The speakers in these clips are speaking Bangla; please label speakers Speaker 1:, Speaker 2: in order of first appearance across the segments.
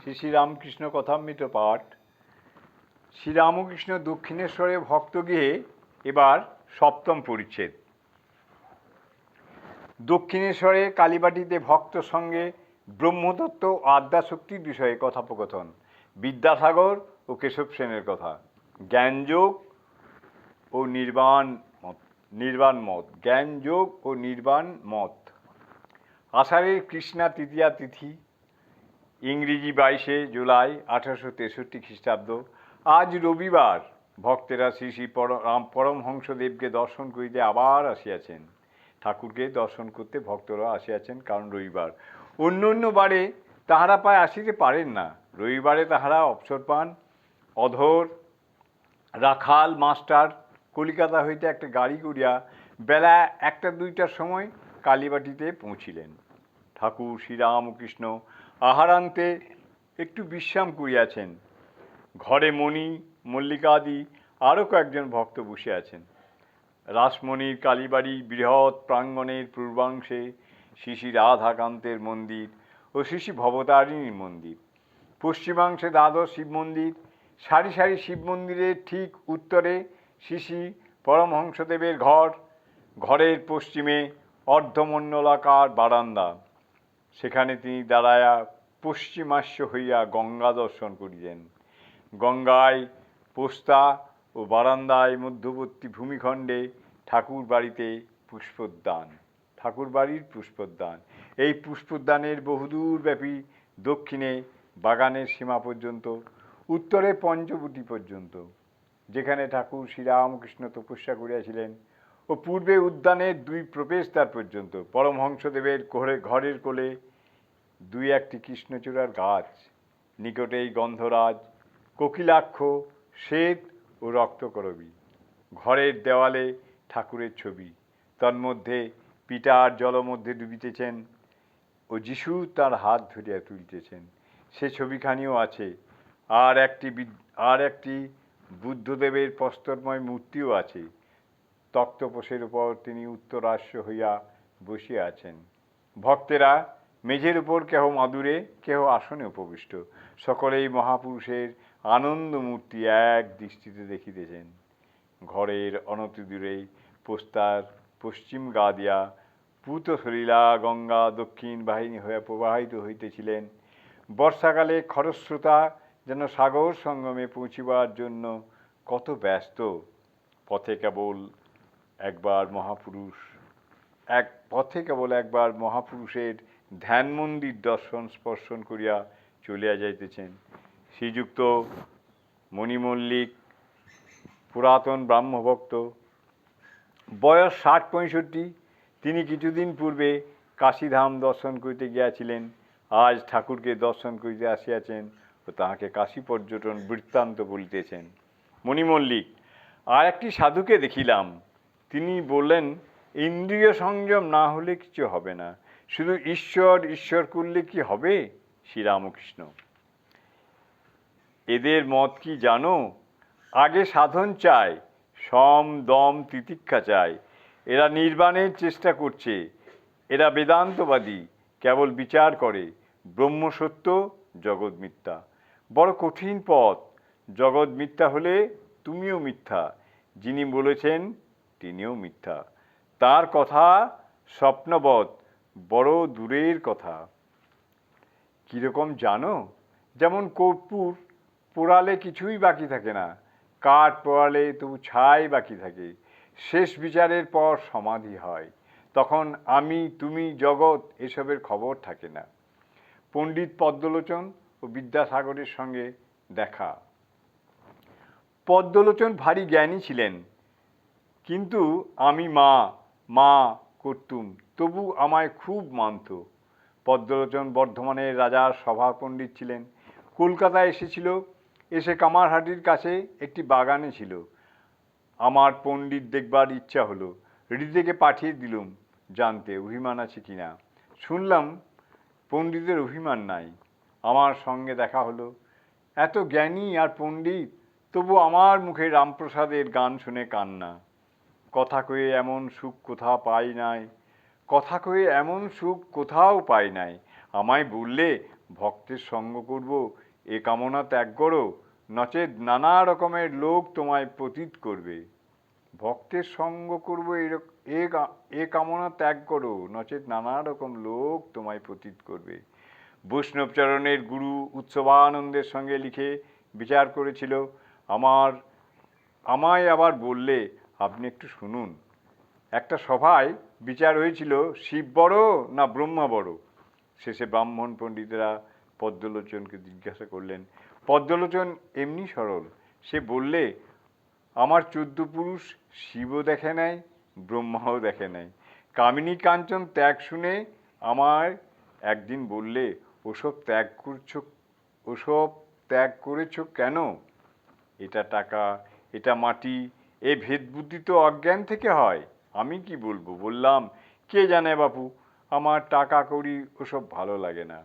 Speaker 1: শ্রী শ্রীরামকৃষ্ণ কথামৃত পাঠ। শ্রীরামকৃষ্ণ দক্ষিণেশ্বরে ভক্ত গিয়ে এবার সপ্তম পরিচ্ছেদ। দক্ষিণেশ্বরে কালীবাটিতে ভক্ত সঙ্গে ব্রহ্মতত্ত্ব ও আদ্যাশক্তির বিষয়ে কথোপকথন, বিদ্যাসাগর ও কেশব সেনের কথা, জ্ঞানযোগ ও নির্বাণ মত নির্বাণ মত, জ্ঞানযোগ ও নির্বাণ মত। আষাঢ়ের কৃষ্ণা তৃতীয়া তিথি ইংরেজি বাইশে জুলাই আঠারোশো তেষট্টি খ্রিস্টাব্দ। আজ রবিবার ভক্তেরা শ্রী শ্রী রাম পরমহংসদেবকে দর্শন করিতে আবার আসিয়াছেন। ঠাকুরকে দর্শন করতে ভক্তরা আসিয়াছেন, কারণ রবিবার। অন্য অন্য বারে তাহারা প্রায় আসিতে পারেন না। রবিবারে তাহারা অবসর পান। অধর, রাখাল মাস্টার কলিকাতা হইতে একটা গাড়ি করিয়া বেলা একটা দুইটার সময় কালীবাটিতে পৌঁছিলেন। ঠাকুর শ্রীরামকৃষ্ণ আহারান্তে একটু বিশ্রাম করিয়াছেন। ঘরে মণি মল্লিকাদি আরও কয়েকজন ভক্ত বসে আছেন। রাসমণির কালীবাড়ি, বৃহৎ প্রাঙ্গণের পূর্বাংশে শ্রী শ্রী রাধাকান্তের মন্দির ও শ্রী ভবতারিণীর মন্দির। পশ্চিমাংশে দ্বাদশ শিব মন্দির, সারি সারি শিব মন্দিরের ঠিক উত্তরে শ্রী পরমহংসদেবের ঘর, ঘরের পশ্চিমে অর্ধমণ্ডলাকার বারান্দা। সেখানে তিনি দাঁড়ায়া পশ্চিমাস্য হইয়া গঙ্গা দর্শন করিলেন। গঙ্গায় পোস্তা ও বারান্দায় মধ্যবর্তী ভূমিখণ্ডে ঠাকুর বাড়িতে পুষ্পোদ্যান ঠাকুর বাড়ির পুষ্পোদ্যান। এই পুষ্পোদ্যানের বহুদূর ব্যাপী দক্ষিণে বাগানের সীমা পর্যন্ত, উত্তরে পঞ্চবটি পর্যন্ত, যেখানে ঠাকুর শ্রীরামকৃষ্ণ তপস্যা করিয়াছিলেন ও পূর্বে উদ্যানের দুই প্রবেশদ্বার পর্যন্ত, পরমহংসদেবের ঘরে ঘরের কোলে দুই একটি কৃষ্ণচূড়ার গাছ নিকটেই গন্ধরাজ, কোকিলাক্ষ, শ্বেত ও রক্তকরবী। ঘরের দেওয়ালে ঠাকুরের ছবি। তন্মধ্যে পিতার জলমধ্যে ডুবিতেছেন ও যিশু তার হাত ধরিয়া তুলতেছেন। সে ছবিখানিও আছে। আর একটি আর একটি বুদ্ধদেবের প্রস্তরময় মূর্তিও আছে। তক্তপোষের উপর তিনি উত্তরাস্য হইয়া বসিয়া আছেন। ভক্তেরা মেঝের উপর কেহ মাদুরে, কেহ আসনে উপবিষ্ট। সকলেই মহাপুরুষের আনন্দ মূর্তি এক দৃষ্টিতে দেখিতেছেন। ঘরের অনতি অনতিদূরেই পোস্তার পশ্চিম গা দিয়া পূত সলিলা গঙ্গা দক্ষিণ বাহিনী হইয়া প্রবাহিত হইতেছিলেন। বর্ষাকালে খরস্রোতা যেন সাগর সঙ্গমে পৌঁছিবার জন্য কত ব্যস্ত। পথে কেবল একবার মহাপুরুষ, এক পথে কেবল একবার মহাপুরুষের ধ্যান মন্দির দর্শন, স্পর্শন করিয়া চলিয়া যাইতেছেন। শ্রীযুক্ত মণিমল্লিক, পুরাতন ব্রাহ্মভক্ত, বয়স ষাট পঁয়ষট্টি, তিনি কিছুদিন পূর্বে কাশীধাম দর্শন করিতে গিয়াছিলেন। আজ ঠাকুরকে দর্শন করিতে আসিয়াছেন ও তাহাকে কাশী পর্যটন বৃত্তান্ত বলিতেছেন। মণিমল্লিক আর একটি সাধুকে দেখিলাম। তিনি বললেন, ইন্দ্রিয় সংযম না হলে কিছু হবে না। শুধু ঈশ্বর ঈশ্বর করলে কি হবে? শ্রীরামকৃষ্ণ। এদের মত কি জানো? আগে সাধন চায়, সম, দম, তিতিক্ষা চায়। এরা নির্বাণের চেষ্টা করছে। এরা বেদান্তবাদী, কেবল বিচার করে। ব্রহ্ম সত্য, জগৎ মিথ্যা। বড় কঠিন পথ। জগৎ মিথ্যা হলে তুমিও মিথ্যা। যিনি বলেছেন, তিনিও মিথ্যা। তার কথা স্বপ্নবৎ। বড় দূরের কথা। কীরকম জানো? যেমন কর্পূর পোড়ালে কিছুই বাকি থাকে না, কাঠ পোড়ালে তবু ছাই বাকি থাকে। শেষ বিচারের পর সমাধি হয়। তখন আমি, তুমি, জগৎ এসবের খবর থাকে না। পণ্ডিত পদ্মলোচন ও বিদ্যাসাগরের সঙ্গে দেখা। পদ্মলোচন ভারী জ্ঞানী ছিলেন, কিন্তু আমি মা মা করতুম। তবু আমায় খুব মানত। পদ্মলোচন বর্ধমানের রাজার সভা পণ্ডিত ছিলেন। কলকাতায় এসেছিল, এসে কামারহাটির কাছে একটি বাগানে ছিল। আমার পণ্ডিত দেখবার ইচ্ছা হলো হৃদিকে পাঠিয়ে দিলুম জানতে অভিমান আছে কি না শুনলাম পণ্ডিতের অভিমান নাই। আমার সঙ্গে দেখা হলো। এত জ্ঞানী আর পণ্ডিত, তবু আমার মুখে রামপ্রসাদের গান শুনে কান্না। কথা কয়ে এমন সুখ কোথাও পাই নাই। কথা কয়ে এমন সুখ কোথাও পাই নাই। আমায় বললে, ভক্তের সঙ্গ করব, এ কামনা ত্যাগ করো, নচেত নানা রকমের লোক তোমায় পতিত করবে। ভক্তের সঙ্গ করব, এ কামনা ত্যাগ করো, নচেত নানা রকম লোক তোমায় পতিত করবে। বৈষ্ণবচরণের গুরু উৎসবানন্দের সঙ্গে লিখে বিচার করেছিল। আমার, আমায় আবার বললে, আপনি একটু শুনুন। একটা সভায় বিচার হয়েছিল, শিব বড় না ব্রহ্মা বড়? শেষে ব্রাহ্মণ পণ্ডিতেরা পদ্মলোচনকে জিজ্ঞাসা করলেন, পদ্মলোচন এমনি সরল? সে বললে, আমার চোদ্দ পুরুষ শিবও দেখে নাই, ব্রহ্মাও দেখে নাই। কামিনী কাঞ্চন ত্যাগ শুনে আমার একদিন বললে, ওসব ত্যাগ করছ, ওসব ত্যাগ করেছ কেন? এটা টাকা, এটা মাটি, এ ভেদ বুদ্ধি তো অজ্ঞান থেকে হয়। আমি কি বলব? বললাম, কে জানে বাপু, আমার টাকা করি ওসব ভালো লাগে না।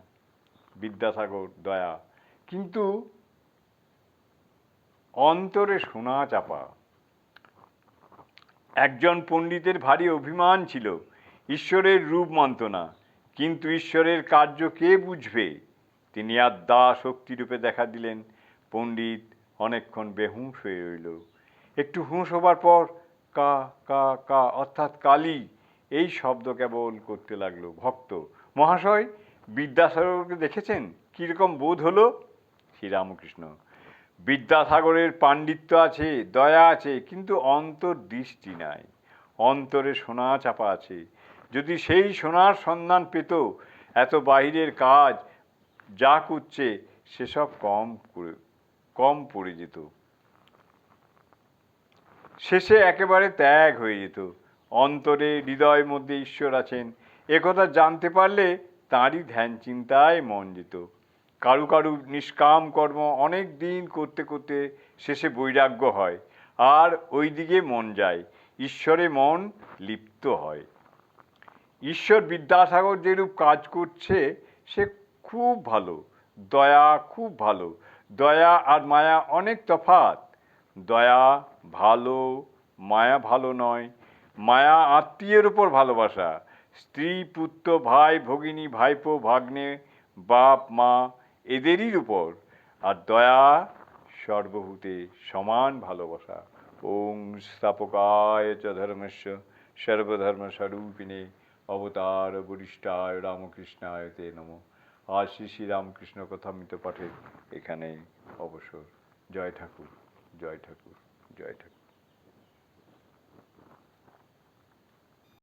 Speaker 1: বিদ্যাসাগর, দয়া। কিন্তু অন্তরে সোনা চাপা। একজন পণ্ডিতের ভারী অভিমান ছিল, ঈশ্বরের রূপ মানত না কিন্তু ঈশ্বরের কার্য কে বুঝবে? তিনি আদ্যা শক্তিরূপে দেখা দিলেন। পণ্ডিত অনেকক্ষণ বেহুঁশ হয়ে রইল। একটু হুঁশ হবার পর কা কা কা, অর্থাৎ কালী, এই শব্দ কেবল করতে লাগল ভক্ত। মহাশয়, বিদ্যাসাগরকে দেখেছেন? কীরকম বোধ হলো? শ্রীরামকৃষ্ণ, বিদ্যাসাগরের পাণ্ডিত্য আছে, দয়া আছে, কিন্তু অন্তর্দৃষ্টি নাই। অন্তরে সোনা চাপা আছে। যদি সেই সোনার সন্ধান পেত, এত বাহিরের কাজ যা করছে, সেসব কম করে, কম পড়ে যেত। শেষে একেবারে ত্যাগ হয়ে যেত। অন্তরে হৃদয় মধ্যে ঈশ্বর আছেন। একথা জানতে পারলে তাঁরই ধ্যান চিন্তায় মন যেত। কারু কারু নিষ্কাম কর্ম অনেক দিন করতে করতে শেষে বৈরাগ্য হয়। আর ওই দিকে মন যায়। ঈশ্বরে মন লিপ্ত হয়। ঈশ্বর বিদ্যাসাগর যেরূপ কাজ করছে, সে খুব ভালো। দয়া খুব ভালো। দয়া আর মায়া অনেক তফাৎ। দয়া ভালো, মায়া ভালো নয়। মায়া আত্মীয়ের উপর ভালোবাসা। স্ত্রী, পুত্র, ভাই, ভগিনী, ভাইপো, ভাগ্নে, বাপ, মা, এদেরই উপর। আর দয়া সর্বভূতে সমান ভালোবাসা। ওং স্থাপকায় চ ধর্মস্য সর্বধর্ম স্বরূপিণে অবতার বরিষ্ঠায় রামকৃষ্ণায় তে নম। আজ শ্রী শ্রীরামকৃষ্ণ কথামৃত পাঠে এখানে অবসর। জয় ঠাকুর জয় ঠাকুর। জয় ঠাকুর